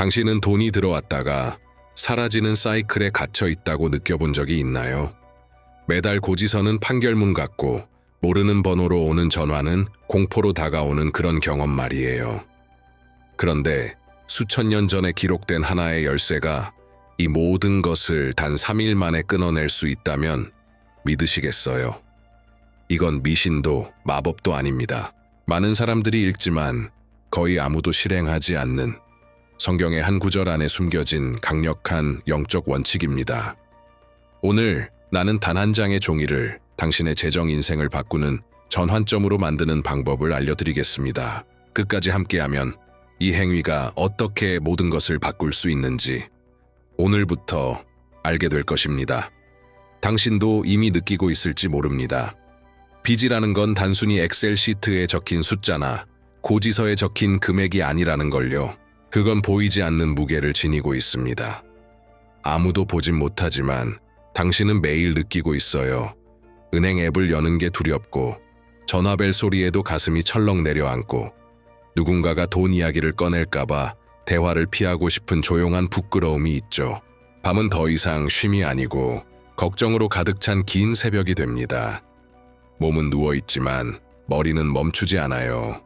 당신은 돈이 들어왔다가 사라지는 사이클에 갇혀 있다고 느껴본 적이 있나요? 매달 고지서는 판결문 같고 모르는 번호로 오는 전화는 공포로 다가오는 그런 경험 말이에요. 그런데 수천 년 전에 기록된 하나의 열쇠가 이 모든 것을 단 3일 만에 끊어낼 수 있다면 믿으시겠어요? 이건 미신도 마법도 아닙니다. 많은 사람들이 읽지만 거의 아무도 실행하지 않는 성경의 한 구절 안에 숨겨진 강력한 영적 원칙입니다. 오늘 나는 단 한 장의 종이를 당신의 재정 인생을 바꾸는 전환점으로 만드는 방법을 알려드리겠습니다. 끝까지 함께하면 이 행위가 어떻게 모든 것을 바꿀 수 있는지 오늘부터 알게 될 것입니다. 당신도 이미 느끼고 있을지 모릅니다. 빚이라는 건 단순히 엑셀 시트에 적힌 숫자나 고지서에 적힌 금액이 아니라는 걸요. 그건 보이지 않는 무게를 지니고 있습니다. 아무도 보진 못하지만 당신은 매일 느끼고 있어요. 은행 앱을 여는 게 두렵고 전화벨 소리에도 가슴이 철렁 내려앉고 누군가가 돈 이야기를 꺼낼까봐 대화를 피하고 싶은 조용한 부끄러움이 있죠. 밤은 더 이상 쉼이 아니고 걱정으로 가득 찬 긴 새벽이 됩니다. 몸은 누워 있지만 머리는 멈추지 않아요.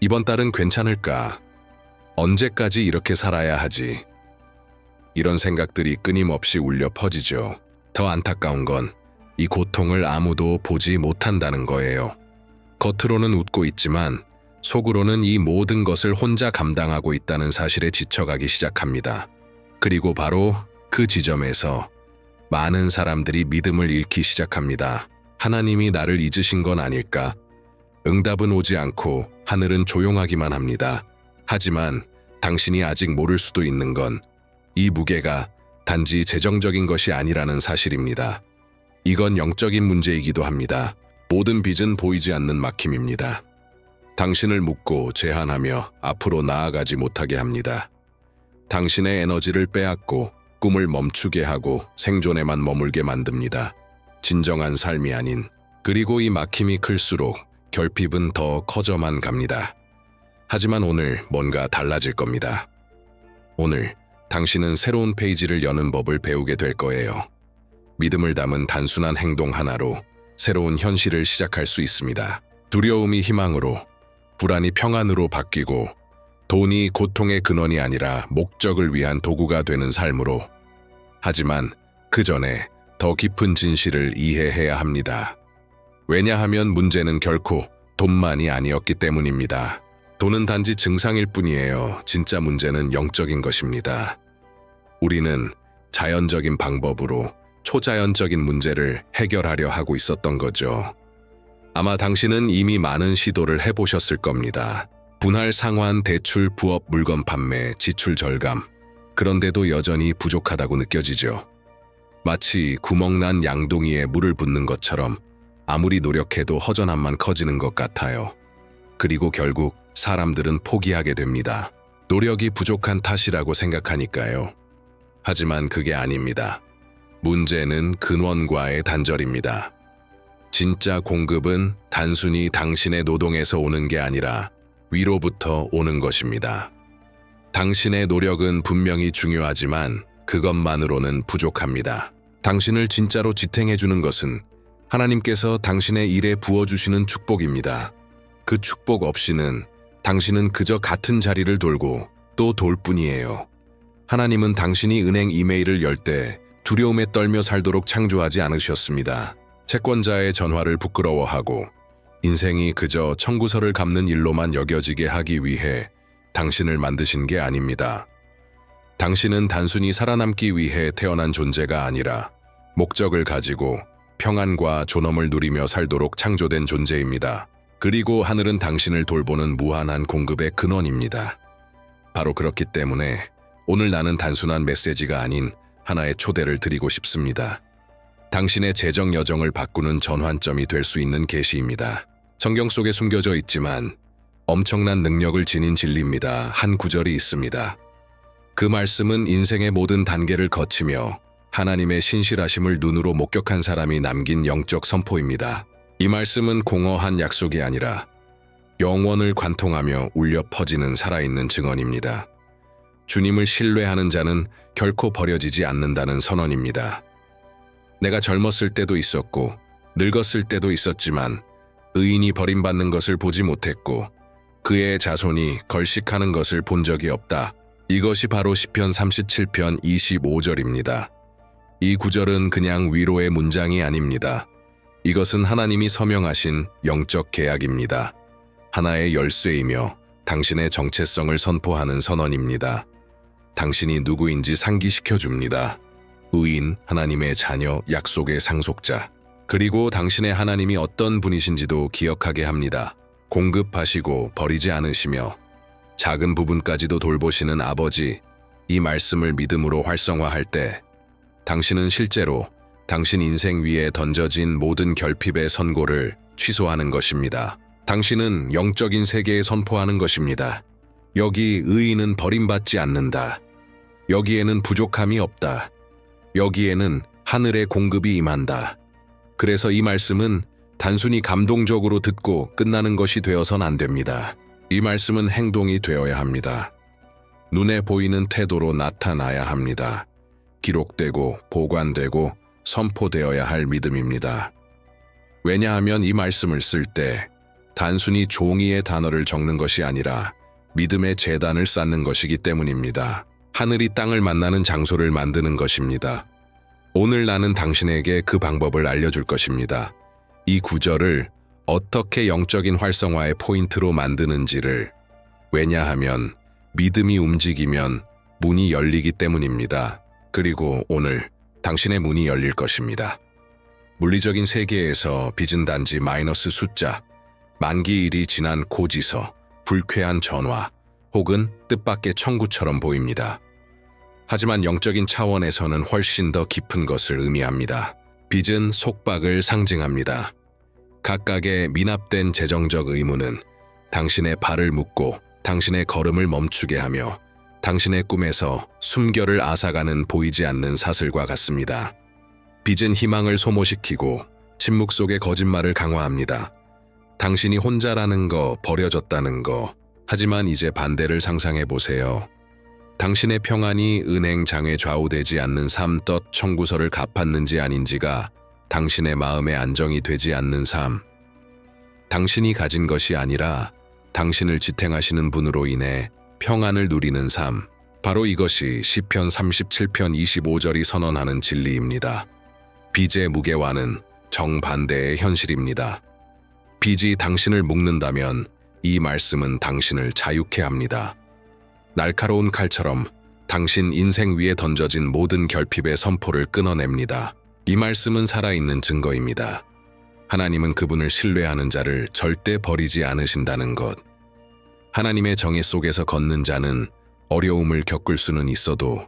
이번 달은 괜찮을까? 언제까지 이렇게 살아야 하지? 이런 생각들이 끊임없이 울려 퍼지죠. 더 안타까운 건 이 고통을 아무도 보지 못한다는 거예요. 겉으로는 웃고 있지만 속으로는 이 모든 것을 혼자 감당하고 있다는 사실에 지쳐가기 시작합니다. 그리고 바로 그 지점에서 많은 사람들이 믿음을 잃기 시작합니다. 하나님이 나를 잊으신 건 아닐까? 응답은 오지 않고 하늘은 조용하기만 합니다. 하지만 당신이 아직 모를 수도 있는 건 이 무게가 단지 재정적인 것이 아니라는 사실입니다. 이건 영적인 문제이기도 합니다. 모든 빚은 보이지 않는 막힘입니다. 당신을 묶고 제한하며 앞으로 나아가지 못하게 합니다. 당신의 에너지를 빼앗고 꿈을 멈추게 하고 생존에만 머물게 만듭니다. 진정한 삶이 아닌 그리고 이 막힘이 클수록 결핍은 더 커져만 갑니다. 하지만 오늘 뭔가 달라질 겁니다. 오늘 당신은 새로운 페이지를 여는 법을 배우게 될 거예요. 믿음을 담은 단순한 행동 하나로 새로운 현실을 시작할 수 있습니다. 두려움이 희망으로, 불안이 평안으로 바뀌고 돈이 고통의 근원이 아니라 목적을 위한 도구가 되는 삶으로. 하지만 그 전에 더 깊은 진실을 이해해야 합니다. 왜냐하면 문제는 결코 돈만이 아니었기 때문입니다. 돈은 단지 증상일 뿐이에요. 진짜 문제는 영적인 것입니다. 우리는 자연적인 방법으로 초자연적인 문제를 해결하려 하고 있었던 거죠. 아마 당신은 이미 많은 시도를 해보셨을 겁니다. 분할 상환, 대출, 부업, 물건 판매, 지출 절감. 그런데도 여전히 부족하다고 느껴지죠. 마치 구멍난 양동이에 물을 붓는 것처럼 아무리 노력해도 허전함만 커지는 것 같아요. 그리고 결국 사람들은 포기하게 됩니다. 노력이 부족한 탓이라고 생각하니까요. 하지만 그게 아닙니다. 문제는 근원과의 단절입니다. 진짜 공급은 단순히 당신의 노동에서 오는 게 아니라 위로부터 오는 것입니다. 당신의 노력은 분명히 중요하지만 그것만으로는 부족합니다. 당신을 진짜로 지탱해 주는 것은 하나님께서 당신의 일에 부어주시는 축복입니다. 그 축복 없이는 당신은 그저 같은 자리를 돌고 또 돌 뿐이에요. 하나님은 당신이 은행 이메일을 열 때 두려움에 떨며 살도록 창조하지 않으셨습니다. 채권자의 전화를 부끄러워하고 인생이 그저 청구서를 갚는 일로만 여겨지게 하기 위해 당신을 만드신 게 아닙니다. 당신은 단순히 살아남기 위해 태어난 존재가 아니라 목적을 가지고 평안과 존엄을 누리며 살도록 창조된 존재입니다. 그리고 하늘은 당신을 돌보는 무한한 공급의 근원입니다. 바로 그렇기 때문에 오늘 나는 단순한 메시지가 아닌 하나의 초대를 드리고 싶습니다. 당신의 재정 여정을 바꾸는 전환점이 될 수 있는 계시입니다. 성경 속에 숨겨져 있지만 엄청난 능력을 지닌 진리입니다. 한 구절이 있습니다. 그 말씀은 인생의 모든 단계를 거치며 하나님의 신실하심을 눈으로 목격한 사람이 남긴 영적 선포입니다. 이 말씀은 공허한 약속이 아니라 영원을 관통하며 울려 퍼지는 살아있는 증언입니다. 주님을 신뢰하는 자는 결코 버려지지 않는다는 선언입니다. 내가 젊었을 때도 있었고 늙었을 때도 있었지만 의인이 버림받는 것을 보지 못했고 그의 자손이 걸식하는 것을 본 적이 없다. 이것이 바로 시편 37편 25절입니다. 이 구절은 그냥 위로의 문장이 아닙니다. 이것은 하나님이 서명하신 영적 계약입니다. 하나의 열쇠이며 당신의 정체성을 선포하는 선언입니다. 당신이 누구인지 상기시켜 줍니다. 의인, 하나님의 자녀, 약속의 상속자. 그리고 당신의 하나님이 어떤 분이신지도 기억하게 합니다. 공급하시고 버리지 않으시며 작은 부분까지도 돌보시는 아버지, 이 말씀을 믿음으로 활성화할 때 당신은 실제로 당신 인생 위에 던져진 모든 결핍의 선고를 취소하는 것입니다. 당신은 영적인 세계에 선포하는 것입니다. 여기 의인은 버림받지 않는다. 여기에는 부족함이 없다. 여기에는 하늘의 공급이 임한다. 그래서 이 말씀은 단순히 감동적으로 듣고 끝나는 것이 되어선 안 됩니다. 이 말씀은 행동이 되어야 합니다. 눈에 보이는 태도로 나타나야 합니다. 기록되고 보관되고 선포되어야 할 믿음입니다. 왜냐하면 이 말씀을 쓸 때 단순히 종이의 단어를 적는 것이 아니라 믿음의 재단을 쌓는 것이기 때문입니다. 하늘이 땅을 만나는 장소를 만드는 것입니다. 오늘 나는 당신에게 그 방법을 알려줄 것입니다. 이 구절을 어떻게 영적인 활성화의 포인트로 만드는지를 왜냐하면 믿음이 움직이면 문이 열리기 때문입니다. 그리고 오늘 당신의 문이 열릴 것입니다. 물리적인 세계에서 빚은 단지 마이너스 숫자, 만기일이 지난 고지서, 불쾌한 전화, 혹은 뜻밖의 청구처럼 보입니다. 하지만 영적인 차원에서는 훨씬 더 깊은 것을 의미합니다. 빚은 속박을 상징합니다. 각각의 미납된 재정적 의무는 당신의 발을 묶고 당신의 걸음을 멈추게 하며 당신의 꿈에서 숨결을 앗아가는 보이지 않는 사슬과 같습니다. 빚은 희망을 소모시키고 침묵 속의 거짓말을 강화합니다. 당신이 혼자라는 거, 버려졌다는 거. 하지만 이제 반대를 상상해 보세요. 당신의 평안이 은행 장에 좌우되지 않는 삶덧 청구서를 갚았는지 아닌지가 당신의 마음의 안정이 되지 않는 삶. 당신이 가진 것이 아니라 당신을 지탱하시는 분으로 인해 평안을 누리는 삶. 바로 이것이 시편 37편 25절이 선언하는 진리입니다. 빚의 무게와는 정반대의 현실입니다. 빚이 당신을 묶는다면 이 말씀은 당신을 자유케 합니다. 날카로운 칼처럼 당신 인생 위에 던져진 모든 결핍의 선포를 끊어냅니다. 이 말씀은 살아있는 증거입니다. 하나님은 그분을 신뢰하는 자를 절대 버리지 않으신다는 것. 하나님의 정의 속에서 걷는 자는 어려움을 겪을 수는 있어도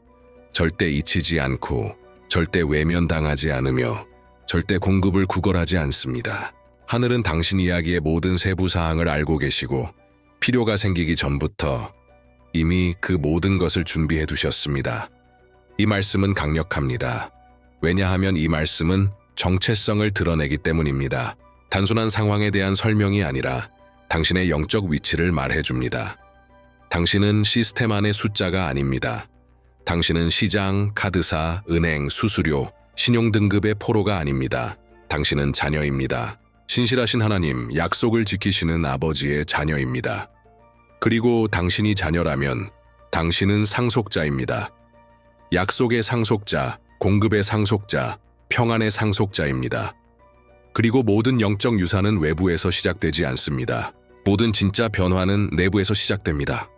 절대 잊히지 않고 절대 외면당하지 않으며 절대 공급을 구걸하지 않습니다. 하늘은 당신 이야기의 모든 세부 사항을 알고 계시고 필요가 생기기 전부터 이미 그 모든 것을 준비해 두셨습니다. 이 말씀은 강력합니다. 왜냐하면 이 말씀은 정체성을 드러내기 때문입니다. 단순한 상황에 대한 설명이 아니라 당신의 영적 위치를 말해줍니다. 당신은 시스템 안의 숫자가 아닙니다. 당신은 시장, 카드사, 은행, 수수료, 신용 등급의 포로가 아닙니다. 당신은 자녀입니다. 신실하신 하나님, 약속을 지키시는 아버지의 자녀입니다. 그리고 당신이 자녀라면 당신은 상속자입니다. 약속의 상속자, 공급의 상속자, 평안의 상속자입니다. 그리고 모든 영적 유산은 외부에서 시작되지 않습니다. 모든 진짜 변화는 내부에서 시작됩니다.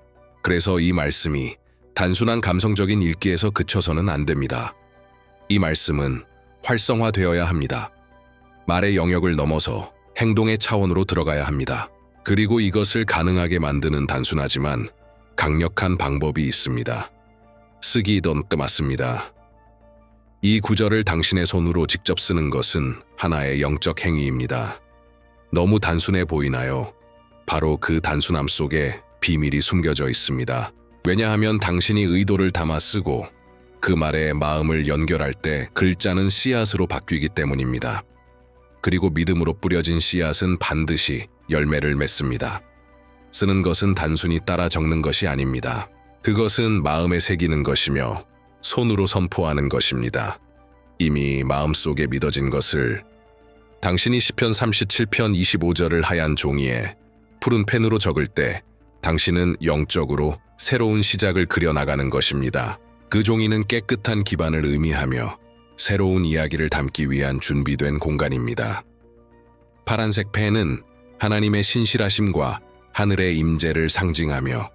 그래서 이 말씀이 단순한 감성적인 읽기에서 그쳐서는 안 됩니다. 이 말씀은 활성화되어야 합니다. 말의 영역을 넘어서 행동의 차원으로 들어가야 합니다. 그리고 이것을 가능하게 만드는 단순하지만 강력한 방법이 있습니다. 쓰기 던트 맞습니다. 이 구절을 당신의 손으로 직접 쓰는 것은 하나의 영적 행위입니다. 너무 단순해 보이나요? 바로 그 단순함 속에 비밀이 숨겨져 있습니다. 왜냐하면 당신이 의도를 담아 쓰고 그 말에 마음을 연결할 때 글자는 씨앗으로 바뀌기 때문입니다. 그리고 믿음으로 뿌려진 씨앗은 반드시 열매를 맺습니다. 쓰는 것은 단순히 따라 적는 것이 아닙니다. 그것은 마음에 새기는 것이며 손으로 선포하는 것입니다. 이미 마음속에 믿어진 것을 당신이 시편 37편 25절을 하얀 종이에 푸른 펜으로 적을 때 당신은 영적으로 새로운 시작을 그려나가는 것입니다. 그 종이는 깨끗한 기반을 의미하며 새로운 이야기를 담기 위한 준비된 공간입니다. 파란색 펜은 하나님의 신실하심과 하늘의 임재를 상징하며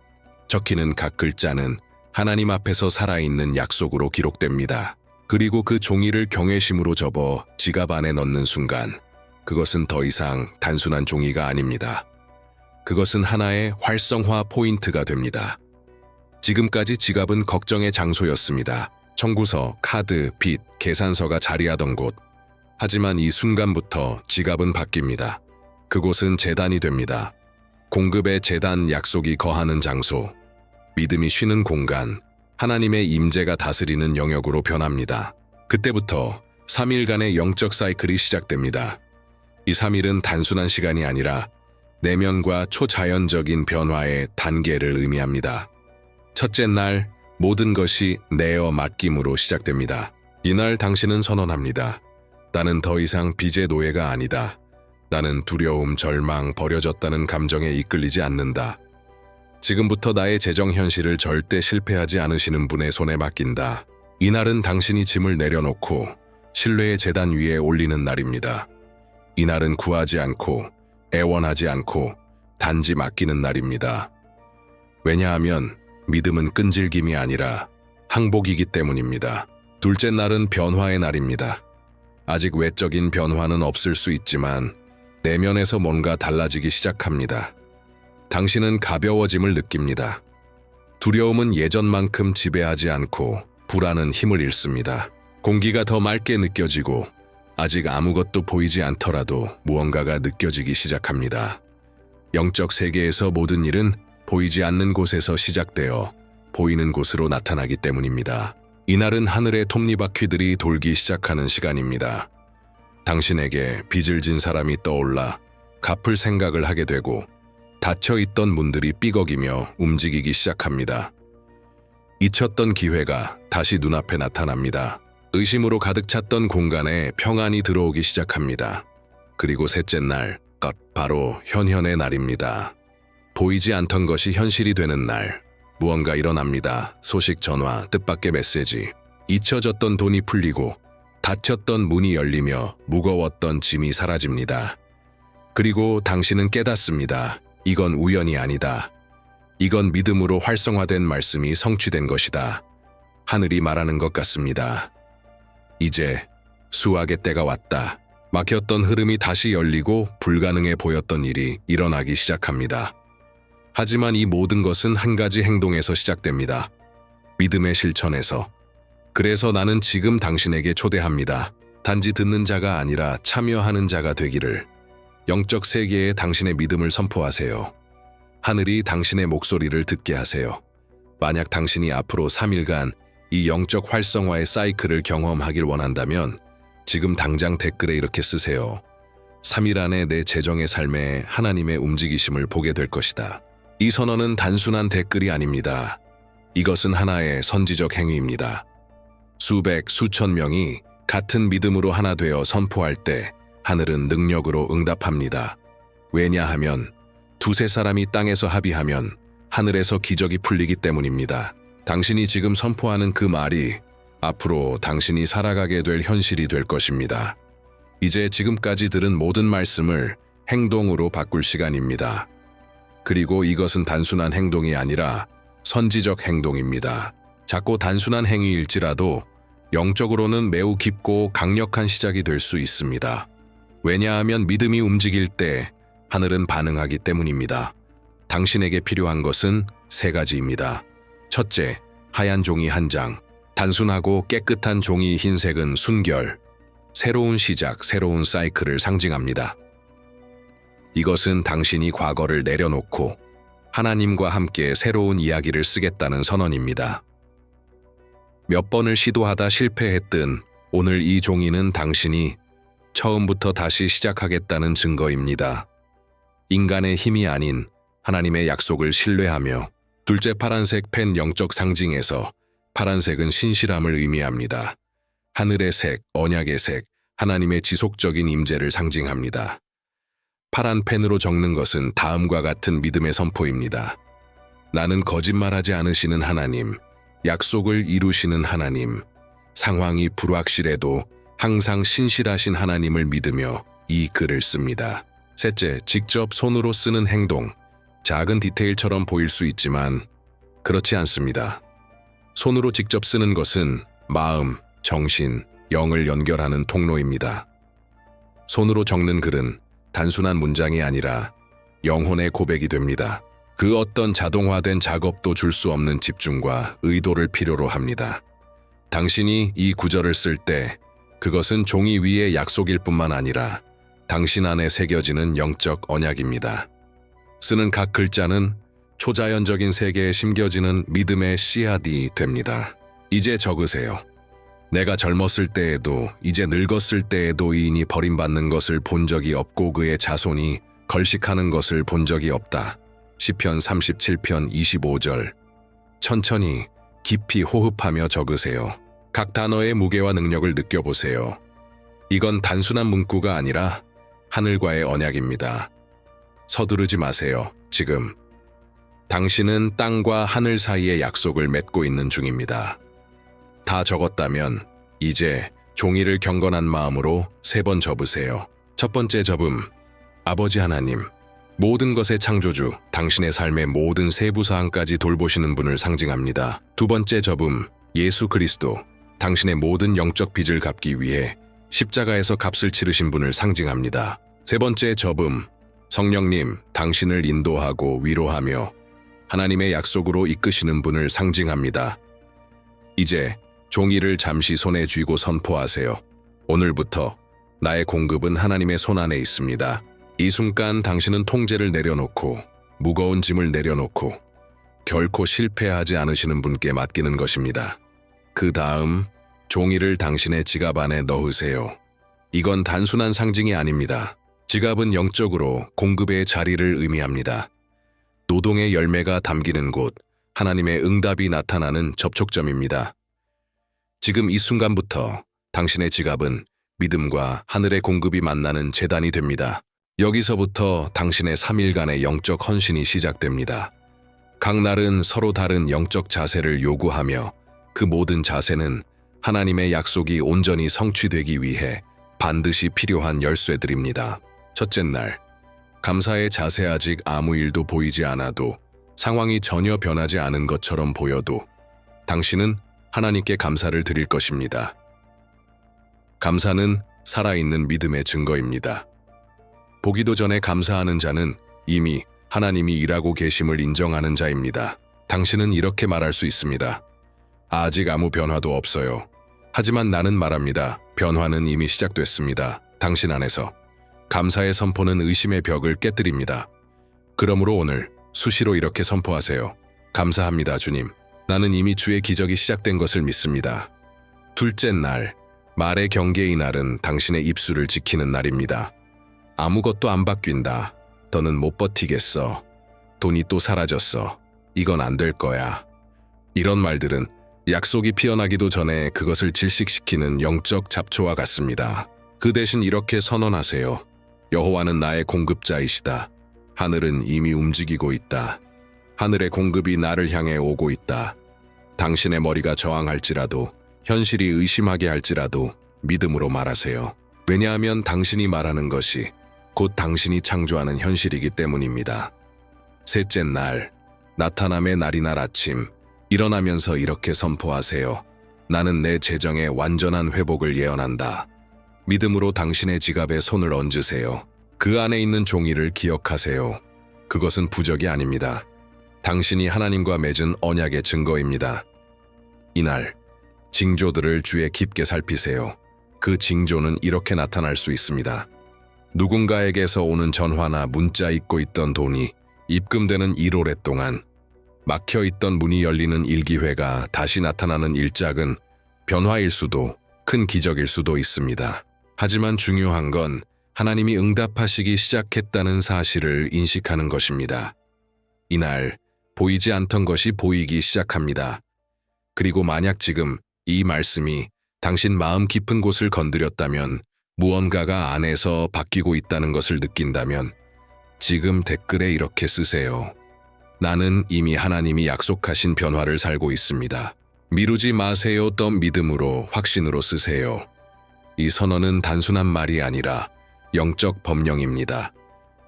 적히는 각 글자는 하나님 앞에서 살아있는 약속으로 기록됩니다. 그리고 그 종이를 경외심으로 접어 지갑 안에 넣는 순간 그것은 더 이상 단순한 종이가 아닙니다. 그것은 하나의 활성화 포인트가 됩니다. 지금까지 지갑은 걱정의 장소였습니다. 청구서, 카드, 빚, 계산서가 자리하던 곳. 하지만 이 순간부터 지갑은 바뀝니다. 그곳은 재단이 됩니다. 공급의 재단 약속이 거하는 장소. 믿음이 쉬는 공간. 하나님의 임재가 다스리는 영역으로 변합니다. 그때부터 3일간의 영적 사이클이 시작됩니다. 이 3일은 단순한 시간이 아니라 내면과 초자연적인 변화의 단계를 의미합니다. 첫째 날 모든 것이 내어 맡김으로 시작됩니다. 이날 당신은 선언합니다. 나는 더 이상 빚의 노예가 아니다. 나는 두려움, 절망, 버려졌다는 감정에 이끌리지 않는다. 지금부터 나의 재정 현실을 절대 실패하지 않으시는 분의 손에 맡긴다. 이날은 당신이 짐을 내려놓고 신뢰의 재단 위에 올리는 날입니다. 이날은 구하지 않고 애원하지 않고 단지 맡기는 날입니다. 왜냐하면 믿음은 끈질김이 아니라 항복이기 때문입니다. 둘째 날은 변화의 날입니다. 아직 외적인 변화는 없을 수 있지만 내면에서 뭔가 달라지기 시작합니다. 당신은 가벼워짐을 느낍니다. 두려움은 예전만큼 지배하지 않고 불안은 힘을 잃습니다. 공기가 더 맑게 느껴지고 아직 아무것도 보이지 않더라도 무언가가 느껴지기 시작합니다. 영적 세계에서 모든 일은 보이지 않는 곳에서 시작되어 보이는 곳으로 나타나기 때문입니다. 이날은 하늘의 톱니바퀴들이 돌기 시작하는 시간입니다. 당신에게 빚을 진 사람이 떠올라 갚을 생각을 하게 되고 닫혀 있던 문들이 삐걱이며 움직이기 시작합니다. 잊혔던 기회가 다시 눈앞에 나타납니다. 의심으로 가득 찼던 공간에 평안이 들어오기 시작합니다. 그리고 셋째 날, 것 바로 현현의 날입니다. 보이지 않던 것이 현실이 되는 날, 무언가 일어납니다. 소식 전화, 뜻밖의 메시지. 잊혀졌던 돈이 풀리고 닫혔던 문이 열리며 무거웠던 짐이 사라집니다. 그리고 당신은 깨닫습니다. 이건 우연이 아니다. 이건 믿음으로 활성화된 말씀이 성취된 것이다. 하늘이 말하는 것 같습니다. 이제 수학의 때가 왔다. 막혔던 흐름이 다시 열리고 불가능해 보였던 일이 일어나기 시작합니다. 하지만 이 모든 것은 한 가지 행동에서 시작됩니다. 믿음의 실천에서. 그래서 나는 지금 당신에게 초대합니다. 단지 듣는 자가 아니라 참여하는 자가 되기를. 영적 세계에 당신의 믿음을 선포하세요. 하늘이 당신의 목소리를 듣게 하세요. 만약 당신이 앞으로 3일간 이 영적 활성화의 사이클을 경험하길 원한다면 지금 당장 댓글에 이렇게 쓰세요. 3일 안에 내 재정의 삶에 하나님의 움직이심을 보게 될 것이다. 이 선언은 단순한 댓글이 아닙니다. 이것은 하나의 선지적 행위입니다. 수백, 수천 명이 같은 믿음으로 하나 되어 선포할 때 하늘은 능력으로 응답합니다. 왜냐하면 두세 사람이 땅에서 합의하면 하늘에서 기적이 풀리기 때문입니다. 당신이 지금 선포하는 그 말이 앞으로 당신이 살아가게 될 현실이 될 것입니다. 이제 지금까지 들은 모든 말씀을 행동으로 바꿀 시간입니다. 그리고 이것은 단순한 행동이 아니라 선지적 행동입니다. 작고 단순한 행위일지라도 영적으로는 매우 깊고 강력한 시작이 될 수 있습니다. 왜냐하면 믿음이 움직일 때 하늘은 반응하기 때문입니다. 당신에게 필요한 것은 세 가지입니다. 첫째, 하얀 종이 한 장. 단순하고 깨끗한 종이 흰색은 순결. 새로운 시작, 새로운 사이클을 상징합니다. 이것은 당신이 과거를 내려놓고 하나님과 함께 새로운 이야기를 쓰겠다는 선언입니다. 몇 번을 시도하다 실패했든 오늘 이 종이는 당신이 처음부터 다시 시작하겠다는 증거입니다. 인간의 힘이 아닌 하나님의 약속을 신뢰하며 둘째 파란색 펜 영적 상징에서 파란색은 신실함을 의미합니다. 하늘의 색, 언약의 색, 하나님의 지속적인 임재를 상징합니다. 파란 펜으로 적는 것은 다음과 같은 믿음의 선포입니다. 나는 거짓말하지 않으시는 하나님, 약속을 이루시는 하나님, 상황이 불확실해도 항상 신실하신 하나님을 믿으며 이 글을 씁니다. 셋째, 직접 손으로 쓰는 행동. 작은 디테일처럼 보일 수 있지만 그렇지 않습니다. 손으로 직접 쓰는 것은 마음, 정신, 영을 연결하는 통로입니다. 손으로 적는 글은 단순한 문장이 아니라 영혼의 고백이 됩니다. 그 어떤 자동화된 작업도 줄 수 없는 집중과 의도를 필요로 합니다. 당신이 이 구절을 쓸 때 그것은 종이 위의 약속일 뿐만 아니라 당신 안에 새겨지는 영적 언약입니다. 쓰는 각 글자는 초자연적인 세계에 심겨지는 믿음의 씨앗이 됩니다. 이제 적으세요. 내가 젊었을 때에도 이제 늙었을 때에도 이인이 버림받는 것을 본 적이 없고 그의 자손이 걸식하는 것을 본 적이 없다. 시편 37편 25절. 천천히 깊이 호흡하며 적으세요. 각 단어의 무게와 능력을 느껴보세요. 이건 단순한 문구가 아니라 하늘과의 언약입니다. 서두르지 마세요. 지금. 당신은 땅과 하늘 사이의 약속을 맺고 있는 중입니다. 다 적었다면 이제 종이를 경건한 마음으로 세 번 접으세요. 첫 번째 접음. 아버지 하나님. 모든 것의 창조주, 당신의 삶의 모든 세부 사항까지 돌보시는 분을 상징합니다. 두 번째 접음. 예수 그리스도. 당신의 모든 영적 빚을 갚기 위해 십자가에서 값을 치르신 분을 상징합니다. 세 번째 접음. 성령님, 당신을 인도하고 위로하며 하나님의 약속으로 이끄시는 분을 상징합니다. 이제 종이를 잠시 손에 쥐고 선포하세요. 오늘부터 나의 공급은 하나님의 손 안에 있습니다. 이 순간 당신은 통제를 내려놓고 무거운 짐을 내려놓고 결코 실패하지 않으시는 분께 맡기는 것입니다. 그 다음 종이를 당신의 지갑 안에 넣으세요. 이건 단순한 상징이 아닙니다. 지갑은 영적으로 공급의 자리를 의미합니다. 노동의 열매가 담기는 곳, 하나님의 응답이 나타나는 접촉점입니다. 지금 이 순간부터 당신의 지갑은 믿음과 하늘의 공급이 만나는 재단이 됩니다. 여기서부터 당신의 3일간의 영적 헌신이 시작됩니다. 각 날은 서로 다른 영적 자세를 요구하며 그 모든 자세는 하나님의 약속이 온전히 성취되기 위해 반드시 필요한 열쇠들입니다. 첫째 날, 감사의 자세 아직 아무 일도 보이지 않아도 상황이 전혀 변하지 않은 것처럼 보여도 당신은 하나님께 감사를 드릴 것입니다. 감사는 살아있는 믿음의 증거입니다. 보기도 전에 감사하는 자는 이미 하나님이 일하고 계심을 인정하는 자입니다. 당신은 이렇게 말할 수 있습니다. 아직 아무 변화도 없어요. 하지만 나는 말합니다. 변화는 이미 시작됐습니다. 당신 안에서. 감사의 선포는 의심의 벽을 깨뜨립니다. 그러므로 오늘 수시로 이렇게 선포하세요. 감사합니다, 주님. 나는 이미 주의 기적이 시작된 것을 믿습니다. 둘째 날, 말의 경계의 날은 당신의 입술을 지키는 날입니다. 아무것도 안 바뀐다. 더는 못 버티겠어. 돈이 또 사라졌어. 이건 안 될 거야. 이런 말들은 약속이 피어나기도 전에 그것을 질식시키는 영적 잡초와 같습니다. 그 대신 이렇게 선언하세요. 여호와는 나의 공급자이시다. 하늘은 이미 움직이고 있다. 하늘의 공급이 나를 향해 오고 있다. 당신의 머리가 저항할지라도 현실이 의심하게 할지라도 믿음으로 말하세요. 왜냐하면 당신이 말하는 것이 곧 당신이 창조하는 현실이기 때문입니다. 셋째 날, 나타남의 날이날 아침, 일어나면서 이렇게 선포하세요. 나는 내 재정의 완전한 회복을 예언한다. 믿음으로 당신의 지갑에 손을 얹으세요. 그 안에 있는 종이를 기억하세요. 그것은 부적이 아닙니다. 당신이 하나님과 맺은 언약의 증거입니다. 이날, 징조들을 주에 깊게 살피세요. 그 징조는 이렇게 나타날 수 있습니다. 누군가에게서 오는 전화나 문자 잊고 있던 돈이 입금되는 1월에 동안 막혀 있던 문이 열리는 일기회가 다시 나타나는 일작은 변화일 수도 큰 기적일 수도 있습니다. 하지만 중요한 건 하나님이 응답하시기 시작했다는 사실을 인식하는 것입니다. 이날 보이지 않던 것이 보이기 시작합니다. 그리고 만약 지금 이 말씀이 당신 마음 깊은 곳을 건드렸다면 무언가가 안에서 바뀌고 있다는 것을 느낀다면 지금 댓글에 이렇게 쓰세요. 나는 이미 하나님이 약속하신 변화를 살고 있습니다. 미루지 마세요. 더 믿음으로 확신으로 쓰세요. 이 선언은 단순한 말이 아니라 영적 법령입니다.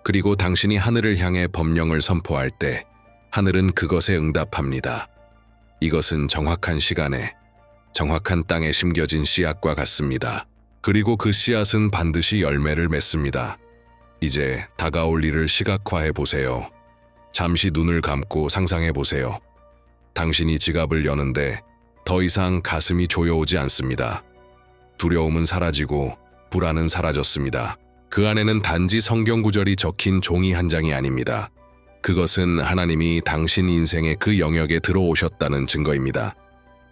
그리고 당신이 하늘을 향해 법령을 선포할 때 하늘은 그것에 응답합니다. 이것은 정확한 시간에 정확한 땅에 심겨진 씨앗과 같습니다. 그리고 그 씨앗은 반드시 열매를 맺습니다. 이제 다가올 일을 시각화해 보세요. 잠시 눈을 감고 상상해 보세요. 당신이 지갑을 여는데 더 이상 가슴이 조여오지 않습니다. 두려움은 사라지고 불안은 사라졌습니다. 그 안에는 단지 성경 구절이 적힌 종이 한 장이 아닙니다. 그것은 하나님이 당신 인생의 그 영역에 들어오셨다는 증거입니다.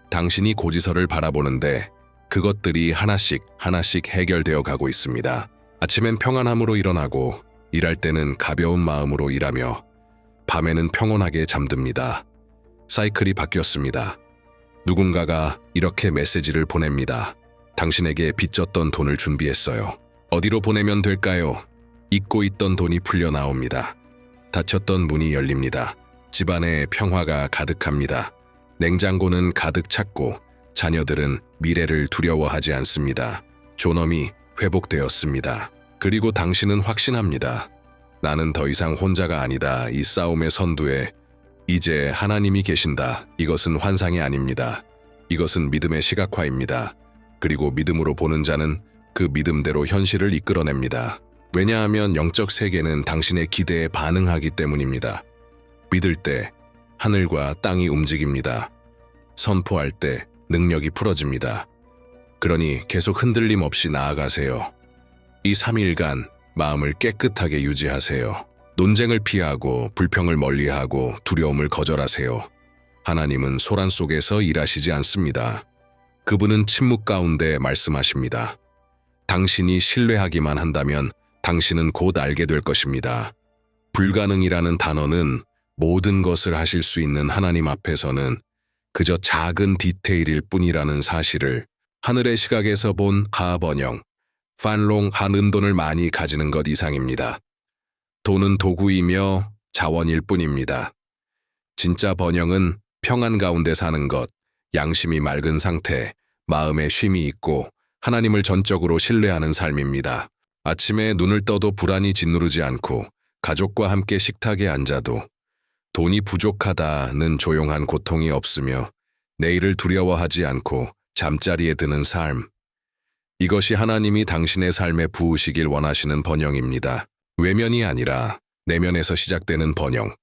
당신이 고지서를 바라보는데 그것들이 하나씩 하나씩 해결되어 가고 있습니다. 아침엔 평안함으로 일어나고 일할 때는 가벼운 마음으로 일하며 밤에는 평온하게 잠듭니다. 사이클이 바뀌었습니다. 누군가가 이렇게 메시지를 보냅니다. 당신에게 빚졌던 돈을 준비했어요. 어디로 보내면 될까요? 잊고 있던 돈이 풀려 나옵니다. 닫혔던 문이 열립니다. 집안에 평화가 가득합니다. 냉장고는 가득 찼고 자녀들은 미래를 두려워하지 않습니다. 존엄이 회복되었습니다. 그리고 당신은 확신합니다. 나는 더 이상 혼자가 아니다. 이 싸움의 선두에 이제 하나님이 계신다. 이것은 환상이 아닙니다. 이것은 믿음의 시각화입니다. 그리고 믿음으로 보는 자는 그 믿음대로 현실을 이끌어냅니다. 왜냐하면 영적 세계는 당신의 기대에 반응하기 때문입니다. 믿을 때 하늘과 땅이 움직입니다. 선포할 때 능력이 풀어집니다. 그러니 계속 흔들림 없이 나아가세요. 이 3일간 마음을 깨끗하게 유지하세요. 논쟁을 피하고 불평을 멀리하고 두려움을 거절하세요. 하나님은 소란 속에서 일하시지 않습니다. 그분은 침묵 가운데 말씀하십니다. 당신이 신뢰하기만 한다면 당신은 곧 알게 될 것입니다. 불가능이라는 단어는 모든 것을 하실 수 있는 하나님 앞에서는 그저 작은 디테일일 뿐이라는 사실을 하늘의 시각에서 본 하번영, 판롱 하는 돈을 많이 가지는 것 이상입니다. 돈은 도구이며 자원일 뿐입니다. 진짜 번영은 평안 가운데 사는 것, 양심이 맑은 상태, 마음에 쉼이 있고 하나님을 전적으로 신뢰하는 삶입니다. 아침에 눈을 떠도 불안이 짓누르지 않고 가족과 함께 식탁에 앉아도 돈이 부족하다는 조용한 고통이 없으며 내일을 두려워하지 않고 잠자리에 드는 삶. 이것이 하나님이 당신의 삶에 부으시길 원하시는 번영입니다. 외면이 아니라 내면에서 시작되는 번영.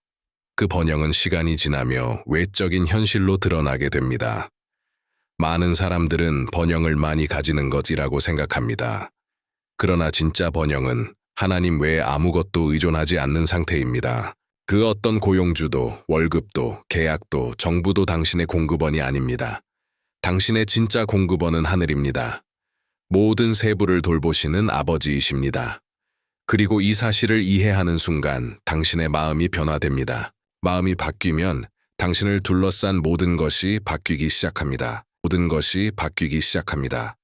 그 번영은 시간이 지나며 외적인 현실로 드러나게 됩니다. 많은 사람들은 번영을 많이 가지는 것이라고 생각합니다. 그러나 진짜 번영은 하나님 외에 아무것도 의존하지 않는 상태입니다. 그 어떤 고용주도, 월급도, 계약도, 정부도 당신의 공급원이 아닙니다. 당신의 진짜 공급원은 하늘입니다. 모든 세부를 돌보시는 아버지이십니다. 그리고 이 사실을 이해하는 순간 당신의 마음이 변화됩니다. 마음이 바뀌면 당신을 둘러싼 모든 것이 바뀌기 시작합니다. 모든 것이 바뀌기 시작합니다.